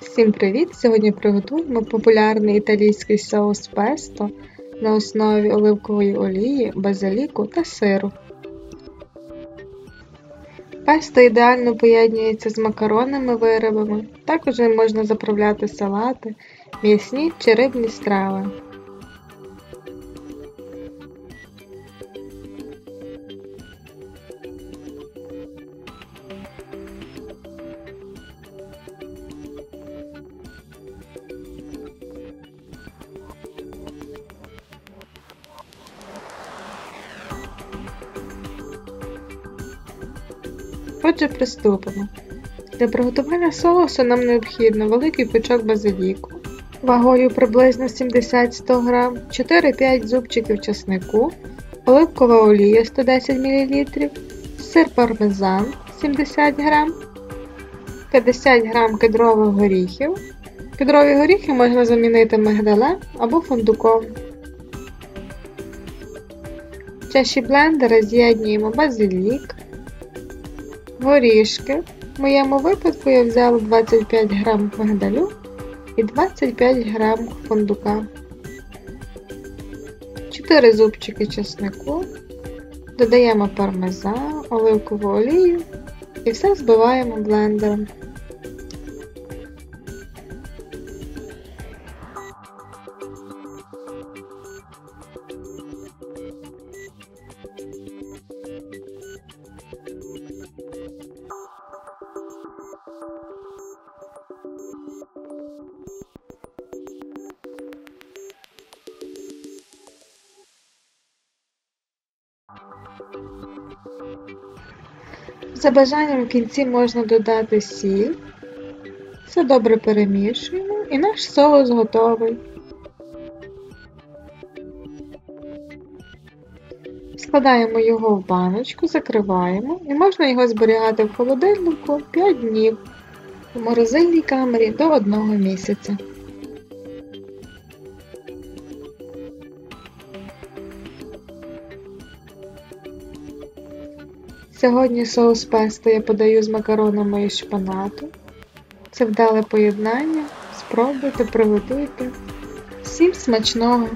Всім привіт! Сьогодні приготуємо популярний італійський соус песто на основі оливкової олії, базиліку та сиру. Песто ідеально поєднується з макаронними виробами, також можна заправляти салати, м'ясні чи рибні страви. Отже, приступимо. Для приготування соусу нам необхідно великий пучок базиліку, вагою приблизно 70-100 г, 4-5 зубчиків чеснику, оливкова олія 110 мл, сир пармезан 70 г, 50 г кедрових горіхів. Кедрові горіхи можна замінити мигдалем або фундуком. В чаші блендера з'єднуємо базилік, горішки. В моєму випадку я взяла 25 грам мигдалю і 25 грам фундука, 4 зубчики чеснику, додаємо пармезан, оливкову олію і все збиваємо блендером. За бажанням в кінці можна додати сіль. Все добре перемішуємо і наш соус готовий. Складаємо його в баночку, закриваємо і можна його зберігати в холодильнику 5 днів у морозильній камері до 1 місяця. Сьогодні соус песто я подаю з макаронами і шпанату. Це вдале поєднання. Спробуйте, приготуйте. Всім смачного!